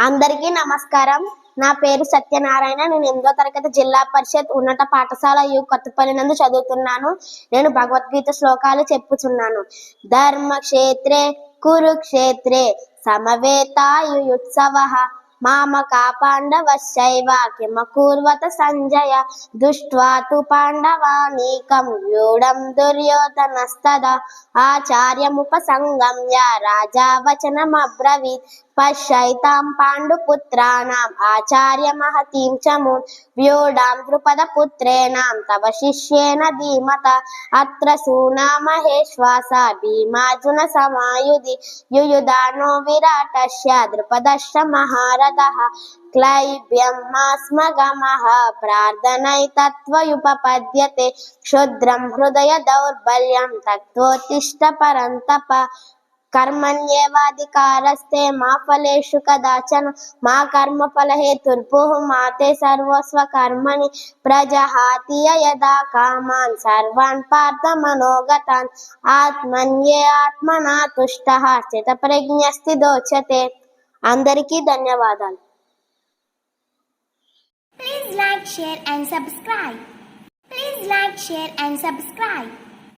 అందరికీ నమస్కారం. నా పేరు సత్యనారాయణ. నేను ఎనిమిదో తరగతి జిల్లా పరిషత్ ఉన్నత పాఠశాల యు కొత్తపల్లి నందు చదువుతున్నాను. నేను భగవద్గీత శ్లోకాలు చెప్పుచున్నాను. ధర్మక్షేత్రే కురుక్షేత్రే సమవేతాయుత్సవ మామకా పాండవశైవ కిమకూర్వత సంజయ దృష్ట్వా తు పాండవానీకం వ్యూఢం దుర్యోధనస్తదా ఆచార్యముపసంగమ్య రాజా వచనమబ్రవీత్ పశ్యైతాం పాండుపుత్రాణం ఆచార్య మహతీం చమూన్ వ్యూఢాం ద్రుపదపుత్రేణాం తవ శిష్యేన ధీమత అత్ర సూనామహేశ్వాస భీమార్జున సమాయుధి యుయుధానో విరాటస్య ద్రుపదశ్చ మహారథः క్లైబ్యం మాస్మగమః ప్రార్థనైతత్వయుపపద్యతే క్షుద్రం హృదయ దౌర్బల్యం తత్వోత్తిష్ట పరంతప కర్మణ్యేవాధికారస్తే మా ఫలేషు కదాచన మా కర్మ ఫలహేతుర్భుః మా తే సర్వస్వ కర్మణి ప్రజహాతి యదా కామాన్ సర్వాన్ పార్థ మనోగతాన్ ఆత్మన్యే ఆత్మనా తుష్టః స్థితప్రజ్ఞస్తి దోచతే. అందరికీ ధన్యవాదాలు Please like, share and subscribe. Please like, share and subscribe.